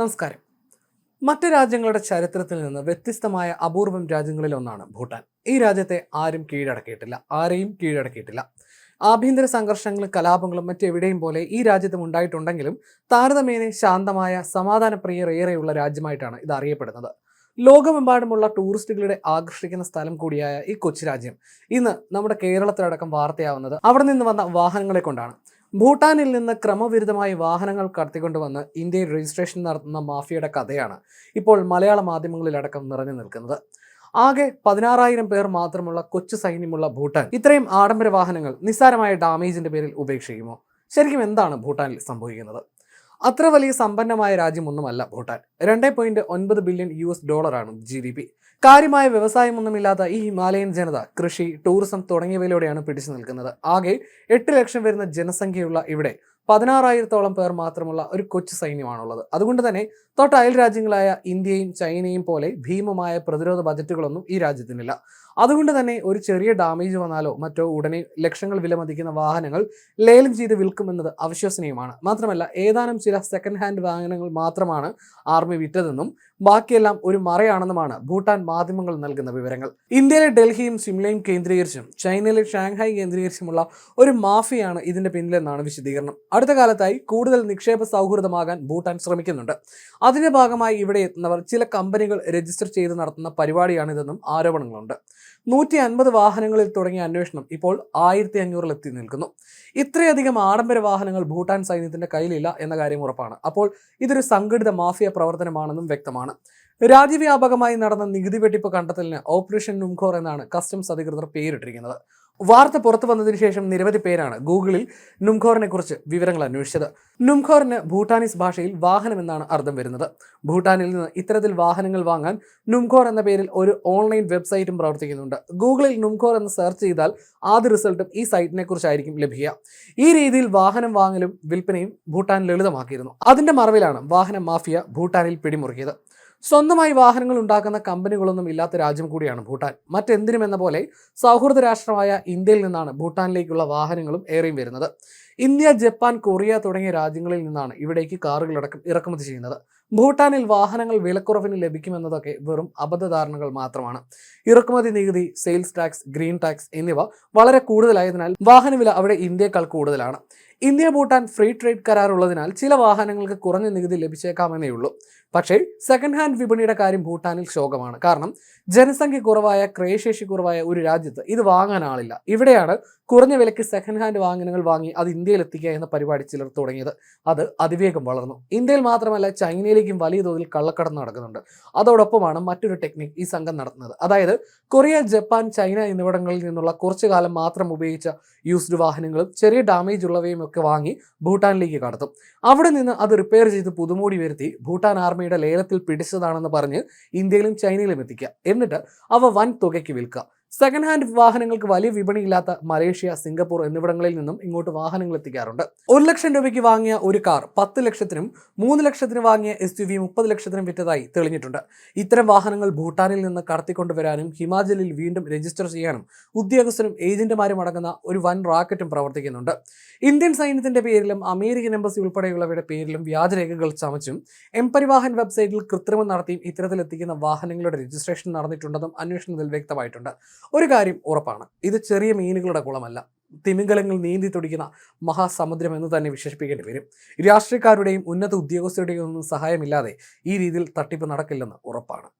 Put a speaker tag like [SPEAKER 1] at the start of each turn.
[SPEAKER 1] നമസ്കാരം. മറ്റ് രാജ്യങ്ങളുടെ ചരിത്രത്തിൽ നിന്ന് വ്യത്യസ്തമായ അപൂർവം രാജ്യങ്ങളിൽ ഒന്നാണ് ഭൂട്ടാൻ. ഈ രാജ്യത്തെ ആരും കീഴടക്കിയിട്ടില്ല ആരെയും കീഴടക്കിയിട്ടില്ല. ആഭ്യന്തര സംഘർഷങ്ങളും കലാപങ്ങളും മറ്റെവിടെയും പോലെ ഈ രാജ്യത്തും ഉണ്ടായിട്ടുണ്ടെങ്കിലും താരതമ്യേന ശാന്തമായ സമാധാനപ്രിയർ ഏറെയുള്ള രാജ്യമായിട്ടാണ് ഇത് അറിയപ്പെടുന്നത്. ലോകമെമ്പാടുമുള്ള ടൂറിസ്റ്റുകളുടെ ആകർഷിക്കുന്ന സ്ഥലം കൂടിയായ ഈ കൊച്ചു രാജ്യം ഇന്ന് നമ്മുടെ കേരളത്തിലടക്കം വാർത്തയാവുന്നത് അവിടെ നിന്ന് വന്ന വാഹനങ്ങളെ കൊണ്ടാണ്. ഭൂട്ടാനിൽ നിന്ന് ക്രമവിരുദ്ധമായി വാഹനങ്ങൾ കടത്തിക്കൊണ്ടുവന്ന് ഇന്ത്യയിൽ രജിസ്ട്രേഷൻ നടത്തുന്ന മാഫിയയുടെ കഥയാണ് ഇപ്പോൾ മലയാള മാധ്യമങ്ങളിലടക്കം നിറഞ്ഞു നിൽക്കുന്നത്. ആകെ പതിനാറായിരം പേർ മാത്രമുള്ള കൊച്ചു സൈന്യമുള്ള ഭൂട്ടാൻ ഇത്രയും ആഡംബര വാഹനങ്ങൾ നിസ്സാരമായ ഡാമേജിന്റെ പേരിൽ ഉപേക്ഷിക്കുമോ? ശരിക്കും എന്താണ് ഭൂട്ടാനിൽ സംഭവിക്കുന്നത്? അത്ര വലിയ സമ്പന്നമായ രാജ്യമൊന്നുമല്ല ഭൂട്ടാൻ. രണ്ടേ പോയിന്റ് ഒൻപത് ബില്യൺ യു എസ് ഡോളറാണ് ജി ഡി പി കാര്യമായ വ്യവസായമൊന്നുമില്ലാത്ത ഈ ഹിമാലയൻ ജനത കൃഷി ടൂറിസം തുടങ്ങിയവയിലൂടെയാണ് പിടിച്ചു നിൽക്കുന്നത്. ആകെ എട്ട് ലക്ഷം വരുന്ന ജനസംഖ്യയുള്ള ഇവിടെ പതിനാറായിരത്തോളം പേർ മാത്രമുള്ള ഒരു കൊച്ചു സൈന്യമാണുള്ളത്. അതുകൊണ്ട് തന്നെ തൊട്ട് അയൽ രാജ്യങ്ങളായ ഇന്ത്യയും ചൈനയും പോലെ ഭീമമായ പ്രതിരോധ ബജറ്റുകളൊന്നും ഈ രാജ്യത്തിനില്ല. അതുകൊണ്ട് തന്നെ ഒരു ചെറിയ ഡാമേജ് വന്നാലോ മറ്റോ ഉടനെ ലക്ഷങ്ങൾ വിലമതിക്കുന്ന വാഹനങ്ങൾ ലേലം ചെയ്ത് വിൽക്കുമെന്നത് അവിശ്വസനീയമാണ്. മാത്രമല്ല ഏതാനും ചില സെക്കൻഡ് ഹാൻഡ് വാഹനങ്ങൾ മാത്രമാണ് ആർമി വിറ്റതെന്നും ബാക്കിയെല്ലാം ഒരു മറയാണെന്നുമാണ് ഭൂട്ടാൻ മാധ്യമങ്ങൾ നൽകുന്ന വിവരങ്ങൾ. ഇന്ത്യയിലെ ഡൽഹിയും സിംലയും കേന്ദ്രീകരിച്ചും ചൈനയിലെ ഷാങ്ഹായ് കേന്ദ്രീകരിച്ചുമുള്ള ഒരു മാഫിയാണ് ഇതിന്റെ പിന്നിലെന്നാണ് വിശദീകരണം. അടുത്ത കാലത്തായി കൂടുതൽ നിക്ഷേപ സൗഹൃദമാകാൻ ഭൂട്ടാൻ ശ്രമിക്കുന്നുണ്ട്. അതിന്റെ ഭാഗമായി ഇവിടെ എത്തുന്നവർ ചില കമ്പനികൾ രജിസ്റ്റർ ചെയ്ത് നടത്തുന്ന പരിപാടിയാണിതെന്നും ആരോപണങ്ങളുണ്ട്. നൂറ്റി അൻപത് വാഹനങ്ങളിൽ തുടങ്ങിയ അന്വേഷണം ഇപ്പോൾ ആയിരത്തി അഞ്ഞൂറിൽ എത്തി നിൽക്കുന്നു. ഇത്രയധികം ആഡംബര വാഹനങ്ങൾ ഭൂട്ടാൻ സൈന്യത്തിന്റെ കയ്യിലില്ല എന്ന കാര്യം ഉറപ്പാണ്. അപ്പോൾ ഇതൊരു സംഘടിത മാഫിയ പ്രവർത്തനമാണെന്നും വ്യക്തമാണ്. രാജ്യവ്യാപകമായി നടന്ന നികുതി വെട്ടിപ്പ് കണ്ടെത്തലിന് ഓപ്പറേഷൻ നുംഖോർ എന്നാണ് കസ്റ്റംസ് അധികൃതർ പേരിട്ടിരിക്കുന്നത്. വാർത്ത പുറത്തു വന്നതിന് ശേഷം നിരവധി പേരാണ് ഗൂഗിളിൽ നുംഖോറിനെ കുറിച്ച് വിവരങ്ങൾ അന്വേഷിച്ചത്. നുംഖോറിന് ഭൂട്ടാനീസ് ഭാഷയിൽ വാഹനം എന്നാണ് അർത്ഥം വരുന്നത്. ഭൂട്ടാനിൽ നിന്ന് ഇത്തരത്തിൽ വാഹനങ്ങൾ വാങ്ങാൻ നുംഖോർ എന്ന പേരിൽ ഒരു ഓൺലൈൻ വെബ്സൈറ്റും പ്രവർത്തിക്കുന്നുണ്ട്. ഗൂഗിളിൽ നുംഖോർ എന്ന് സെർച്ച് ചെയ്താൽ ആദ്യ റിസൾട്ടും ഈ സൈറ്റിനെ കുറിച്ചായിരിക്കും ലഭിക്കുക. ഈ രീതിയിൽ വാഹനം വാങ്ങലും വിൽപ്പനയും ഭൂട്ടാൻ ലളിതമാക്കിയിരുന്നു. അതിന്റെ മറവിലാണ് വാഹന മാഫിയ ഭൂട്ടാനിൽ പിടിമുറുക്കിയത്. സ്വന്തമായി വാഹനങ്ങൾ ഉണ്ടാക്കുന്ന കമ്പനികളൊന്നും ഇല്ലാത്ത രാജ്യം കൂടിയാണ് ഭൂട്ടാൻ. മറ്റെന്തിനും എന്ന പോലെ സൗഹൃദ രാഷ്ട്രമായ ഇന്ത്യയിൽ നിന്നാണ് ഭൂട്ടാനിലേക്കുള്ള വാഹനങ്ങളും ഏറെയും വരുന്നത്. ഇന്ത്യ ജപ്പാൻ കൊറിയ തുടങ്ങിയ രാജ്യങ്ങളിൽ നിന്നാണ് ഇവിടേക്ക് കാറുകളടക്കം ഇറക്കുമതി ചെയ്യുന്നത്. ഭൂട്ടാനിൽ വാഹനങ്ങൾ വിലക്കുറവിന് ലഭിക്കുമെന്നതൊക്കെ വെറും അബദ്ധധാരണകൾ മാത്രമാണ്. ഇറക്കുമതി നികുതി സെയിൽസ് ടാക്സ് ഗ്രീൻ ടാക്സ് എന്നിവ വളരെ കൂടുതലായതിനാൽ വാഹനവില അവിടെ ഇന്ത്യയേക്കാൾ കൂടുതലാണ്. ഇന്ത്യ ഭൂട്ടാൻ ഫ്രീ ട്രേഡ് കരാർ ഉള്ളതിനാൽ ചില വാഹനങ്ങൾക്ക് കുറഞ്ഞ നികുതി ലഭിച്ചേക്കാമെന്നേ ഉള്ളൂ പക്ഷേ സെക്കൻഡ് ഹാൻഡ് വിപണിയുടെ കാര്യം ഭൂട്ടാനിൽ ശോകമാണ്. കാരണം ജനസംഖ്യ കുറവായ ക്രയശേഷി കുറവായ ഒരു രാജ്യത്ത് ഇത് വാങ്ങാൻ ആളില്ല ഇവിടെയാണ് കുറഞ്ഞ വിലയ്ക്ക് സെക്കൻഡ് ഹാൻഡ് വാഹനങ്ങൾ വാങ്ങി അത് ഇന്ത്യയിൽ എത്തിക്കുക എന്ന പരിപാടി ചിലർ തുടങ്ങിയത്. അത് അതിവേഗം വളർന്നു. ഇന്ത്യയിൽ മാത്രമല്ല ചൈനയിലേക്കും വലിയ തോതിൽ കള്ളക്കടത്ത് നടക്കുന്നുണ്ട്. അതോടൊപ്പമാണ് മറ്റൊരു ടെക്നിക് ഈ സംഘം നടത്തുന്നത്. അതായത് കൊറിയ ജപ്പാൻ ചൈന എന്നിവിടങ്ങളിൽ നിന്നുള്ള കുറച്ചു കാലം മാത്രം ഉപയോഗിച്ച യൂസ്ഡ് വാഹനങ്ങളും ചെറിയ ഡാമേജ് ഉള്ളവയും ഒക്കെ വാങ്ങി ഭൂട്ടാനിലേക്ക് കടത്തും. അവിടെ നിന്ന് അത് റിപ്പയർ ചെയ്ത് പുതുമോടി വരുത്തി ഭൂട്ടാൻ ആർമിയുടെ ലേലത്തിൽ പിടിച്ചതാണെന്ന് പറഞ്ഞ് ഇന്ത്യയിലും ചൈനയിലും എത്തിക്കുക. എന്നിട്ട് അവ വൻ തുകയ്ക്ക് വിൽക്കുക. സെക്കൻഡ് ഹാൻഡ് വാഹനങ്ങൾക്ക് വലിയ വിപണിയില്ലാത്ത മലേഷ്യ സിംഗപ്പൂർ എന്നിവിടങ്ങളിൽ നിന്നും ഇങ്ങോട്ട് വാഹനങ്ങൾ എത്തിക്കാറുണ്ട്. ഒരു ലക്ഷം രൂപയ്ക്ക് വാങ്ങിയ ഒരു കാർ പത്ത് ലക്ഷത്തിനും മൂന്ന് ലക്ഷത്തിന് വാങ്ങിയ എസ് യു വി മുപ്പത് ലക്ഷത്തിനും വിറ്റതായി തെളിഞ്ഞിട്ടുണ്ട്. ഇത്തരം വാഹനങ്ങൾ ഭൂട്ടാനിൽ നിന്ന് കടത്തിക്കൊണ്ടുവരാനും ഹിമാചലിൽ വീണ്ടും രജിസ്റ്റർ ചെയ്യാനും ഉദ്യോഗസ്ഥരും ഏജന്റുമാരും അടങ്ങുന്ന ഒരു വൻ റാക്കറ്റും പ്രവർത്തിക്കുന്നുണ്ട്. ഇന്ത്യൻ സൈന്യത്തിന്റെ പേരിലും അമേരിക്കൻ എംബസി ഉൾപ്പെടെയുള്ളവയുടെ പേരിലും വ്യാജരേഖകൾ ചമച്ചും എം പരിവാഹൻ വെബ്സൈറ്റിൽ കൃത്രിമം നടത്തിയും ഇത്തരത്തിലെത്തിക്കുന്ന വാഹനങ്ങളുടെ രജിസ്ട്രേഷൻ നടന്നിട്ടുണ്ടെന്നും അന്വേഷണത്തിൽ വ്യക്തമായിട്ടുണ്ട്. ഒരു കാര്യം ഉറപ്പാണ്. ഇത് ചെറിയ മീനുകളുടെ കുളമല്ല. തിമിംഗലങ്ങൾ നീന്തി തുടിക്കുന്ന മഹാസമുദ്രം എന്ന് തന്നെ വിശേഷിപ്പിക്കേണ്ടി വരും. രാഷ്ട്രീയക്കാരുടെയും ഉന്നത ഉദ്യോഗസ്ഥരുടെയും ഒന്നും സഹായമില്ലാതെ ഈ രീതിയിൽ തട്ടിപ്പ് നടക്കില്ലെന്ന് ഉറപ്പാണ്.